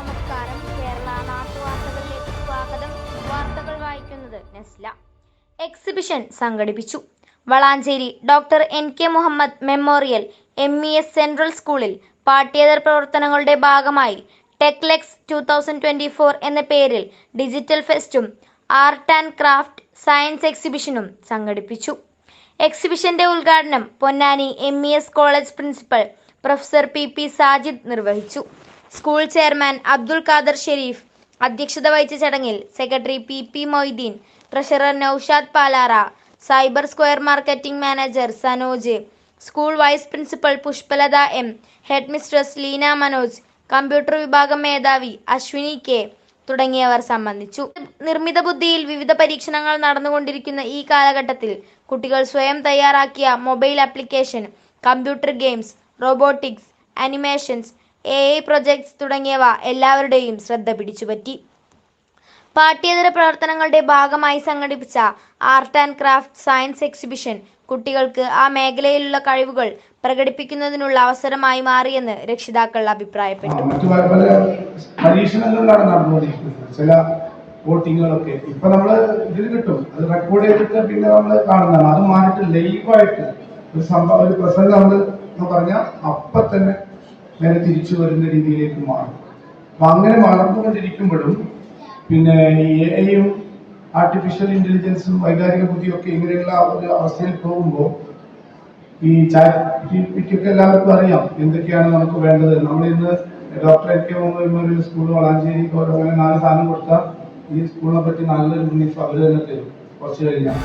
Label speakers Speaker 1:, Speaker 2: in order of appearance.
Speaker 1: നമസ്കാരം. കേരള നാട്ടുവാർത്തകളിലേക്ക് സ്വാഗതം. വാർത്തകൾ വായിക്കുന്നത് നെസ്ല. എക്സിബിഷൻ സംഘടിപ്പിച്ചു. Valanchery doctor N K Muhammad memorial M E S central സ്കൂളിൽ പാഠ്യേതര പ്രവർത്തനങ്ങളുടെ ഭാഗമായി Techlex two thousand twenty four എന്ന പേരിൽ ഡിജിറ്റൽ ഫെസ്റ്റും ആർട്ട് ആൻഡ് ക്രാഫ്റ്റ് സയൻസ് എക്സിബിഷനും സംഘടിപ്പിച്ചു. എക്സിബിഷന്റെ ഉദ്ഘാടനം Ponnani M E S college principal professor P P Sajid നിർവഹിച്ചു. സ്കൂൾ ചെയർമാൻ അബ്ദുൽ ഖാദർ ഷെരീഫ് അധ്യക്ഷത വഹിച്ച ചടങ്ങിൽ secretary P P Moideen treasurer Naushad Palara cyber square marketing manager Sanoj school vice principal Pushpalatha M headmistress Leena Manoj computer വിഭാഗം മേധാവി Ashwini K തുടങ്ങിയവർ സംബന്ധിച്ചു. നിർമ്മിത ബുദ്ധിയിൽ വിവിധ പരീക്ഷണങ്ങൾ നടന്നുകൊണ്ടിരിക്കുന്ന ഈ കാലഘട്ടത്തിൽ കുട്ടികൾ സ്വയം തയ്യാറാക്കിയ mobile application computer games robotics animations A I projects തുടങ്ങിയവ എല്ലാവരുടെയും ശ്രദ്ധ പിടിച്ചുപറ്റി. പാഠ്യേതര പ്രവർത്തനങ്ങളുടെ ഭാഗമായി സംഘടിപ്പിച്ച art and craft science exhibition കുട്ടികൾക്ക് ആ മേഖലയിലുള്ള കഴിവുകൾ പ്രകടിപ്പിക്കുന്നതിനുള്ള അവസരമായി മാറിയെന്ന് രക്ഷിതാക്കൾ അഭിപ്രായപ്പെട്ടു.
Speaker 2: ചില വോട്ടിങ്ങുകളൊക്കെ. ഇപ്പൊ നമ്മൾ ഇതിൽ കിട്ടും. അത് റെക്കോർഡ് ചെയ്തിട്ട് പിന്നെ നമ്മൾ കാണുന്നതാണ്. അത് മാറിയിട്ട് ലൈവായിട്ട് ഒരു സംഭവം ഒരു പ്രസംഗം നമ്മൾ പറഞ്ഞാൽ അപ്പൊ തന്നെ നേരെ തിരിച്ചു വരുന്ന രീതിയിലേക്ക് മാറും. അപ്പൊ അങ്ങനെ വളർന്നുകൊണ്ടിരിക്കുമ്പോഴും പിന്നെ ഈ എ ഐയും ആർട്ടിഫിഷ്യൽ ഇന്റലിജൻസും വൈകാരിക ബുദ്ധിയൊക്കെ ഇങ്ങനെയുള്ള ഒരു അവസ്ഥയിൽ പോകുമ്പോൾ ഈ ചാറ്റ് ഒക്കെ എല്ലാവർക്കും അറിയാം എന്തൊക്കെയാണ് നമുക്ക് വേണ്ടത്. നമ്മൾ ഇന്ന് ഡോക്ടർ ഒക്കെ ഒരു സ്കൂൾ വളാഞ്ചേരി അങ്ങനെ നാല് സാധനം കൊടുത്താൽ ഈ സ്കൂളിനെ പറ്റി നല്ലൊരു മുന്നേറ്റം അവർ തന്നെ തരും. കുറച്ച് കഴിഞ്ഞാൽ.